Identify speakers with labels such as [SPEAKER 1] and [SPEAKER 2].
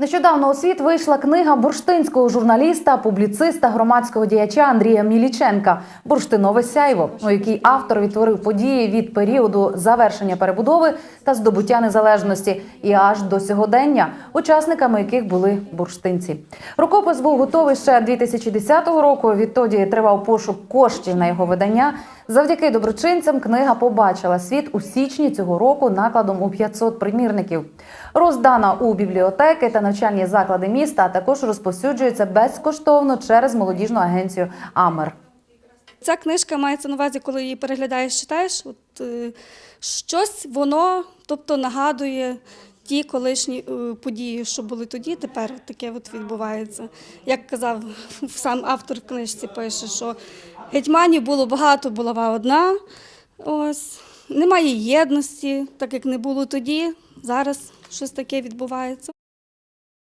[SPEAKER 1] Нещодавно у світ вийшла книга бурштинського журналіста, публіциста, громадського діяча Андрія Міліченка Бурштинове сяйво, у якій автор відтворив події від періоду завершення перебудови та здобуття незалежності. І аж до сьогодення, учасниками яких були бурштинці. Рукопис був готовий ще 2010 року. Відтоді тривав пошук коштів на його видання. Завдяки доброчинцям книга побачила світ у січні цього року накладом у 500 примірників. Роздана у бібліотеки та навчальні заклади міста, а також розповсюджується безкоштовно через молодіжну агенцію Амер.
[SPEAKER 2] Ця книжка мається на увазі, коли її переглядаєш, читаєш, от, е, щось воно тобто, нагадує ті колишні е, події, що були тоді, тепер таке от відбувається. Як казав сам автор в книжці, пише, що гетьманів було багато, булава одна. Ось. Немає єдності, так як не було тоді. Зараз щось таке відбувається.